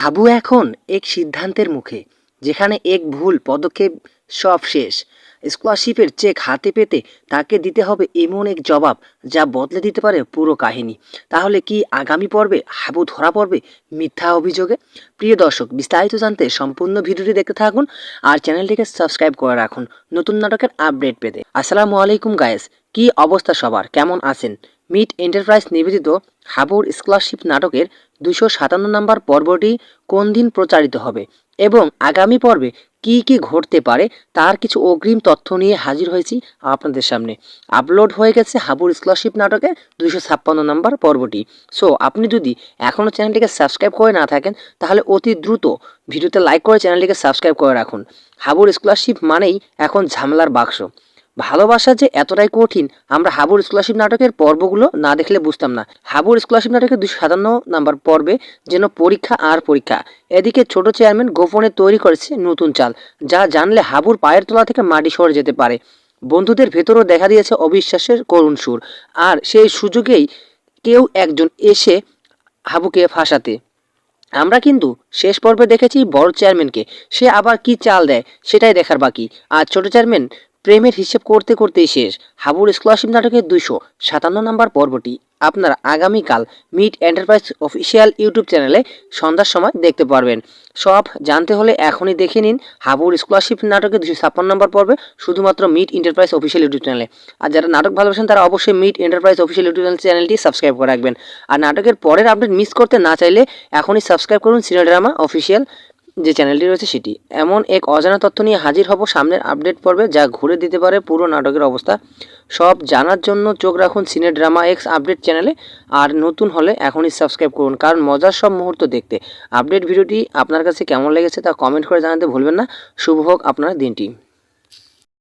হাবু এখন এক সিদ্ধান্তের মুখে যেখানে এক ভুল পদক্ষেপ সব শেষ। স্কলারশিপের চেক হাতে পেতে তাকে দিতে হবে এমন এক জবাব যা বদলে দিতে পারে পুরো কাহিনী। তাহলে কি আগামী পর্বে হাবু ধরা পড়বে মিথ্যা অভিযোগে? প্রিয় দর্শক, বিস্তারিত জানতে সম্পূর্ণ ভিডিওটি দেখতে থাকুন আর চ্যানেলটিকে সাবস্ক্রাইব করে রাখুন। নতুন নাটকের আপডেট পেতে। আসসালামু আলাইকুম গায়েস কি অবস্থা সবার? কেমন আছেন? মিট এন্টারপ্রাইজ নিবেদিত হাবুর স্কলারশিপ নাটকের দুশো সাতান্ন নম্বর পর্বটি কোন দিন প্রচারিত হবে? এবং আগামী পর্বে কি কি ঘটতে পারে তার কিছু অগ্রিম তথ্য নিয়ে হাজির হয়েছি আপনাদের সামনে। আপলোড হয়ে গেছে হাবুর স্কলারশিপ নাটকের দুইশো ছাপ্পান্ন নম্বর পর্বটি। সো, আপনি যদি এখনও চ্যানেলটিকে সাবস্ক্রাইব করে না থাকেন, তাহলে অতি দ্রুত ভিডিওতে লাইক করে চ্যানেলটিকে সাবস্ক্রাইব করে রাখুন। হাবুর স্কলারশিপ মানেই এখন ঝামেলার বাক্স। ভালোবাসা যে এতটাই কঠিন, আমরা হাবুর স্কলারশিপ নাটকের পর্বগুলো না দেখলে বুঝতাম না। হাবুর স্কলারশিপ নাটকের দুশো সাতান্ন নাম্বার পর্বে যেন পরীক্ষা আর পরীক্ষা। এদিকে ছোট চেয়ারম্যান গোপনে তৈরি করেছে নতুন চাল, যা জানলে হাবুর পায়ের তলা থেকে মাটি সরে যেতে পারে। বন্ধুদের ভেতরও দেখা দিয়েছে অবিশ্বাসের করুণ সুর। আর সেই সুযোগেই কেউ একজন এসে হাবুকে ফাঁসাতে। আমরা কিন্তু শেষ পর্বে দেখেছি বড় চেয়ারম্যানকে সে আবার কি চাল দেয়, সেটাই দেখার বাকি। আর ছোট চেয়ারম্যান প্রেমের হিসেব করতে করতেই শেষ। হাবুর স্কলারশিপ নাটকের দুইশো সাতান্ন নম্বর পর্বটি আপনারা আগামীকাল মিট এন্টারপ্রাইজ অফিসিয়াল ইউটিউব চ্যানেলে সন্ধ্যার সময় দেখতে পারবেন। সব জানতে হলে এখনই দেখে নিন হাবুর স্কলারশিপ নাটকের দুশো ছাপ্পান্ন নম্বর পর্বে শুধুমাত্র মিট এন্টারপ্রাইজ অফিসিয়াল ইউটিউব চ্যানেলে। আর যারা নাটক ভালোবাসেন, তারা অবশ্যই মিট এন্টারপ্রাইজ অফিসিয়াল ইউটিউব চ্যানেলটি সাবস্ক্রাইব করে রাখবেন। আর নাটকের পরের আপডেট মিস করতে না চাইলে এখনই সাবস্ক্রাইব করুন সিনেড্রামা অফিসিয়াল যে চ্যানেলটি রয়েছে সেটি। এমন এক অজানা তথ্য নিয়ে হাজির হব সামনের আপডেট পর্বে, যা ঘুরে দিতে পারে পুরো নাটকের অবস্থা। সব জানার জন্য চোখ রাখুন সিনে ড্রামা এক্স আপডেট চ্যানেলে, আর নতুন হলে এখনই সাবস্ক্রাইব করুন, কারণ মজার সব মুহূর্ত দেখতে। আপডেট ভিডিওটি আপনার কাছে কেমন লেগেছে তা কমেন্ট করে জানাতে ভুলবেন না। শুভ হোক আপনার দিনটি।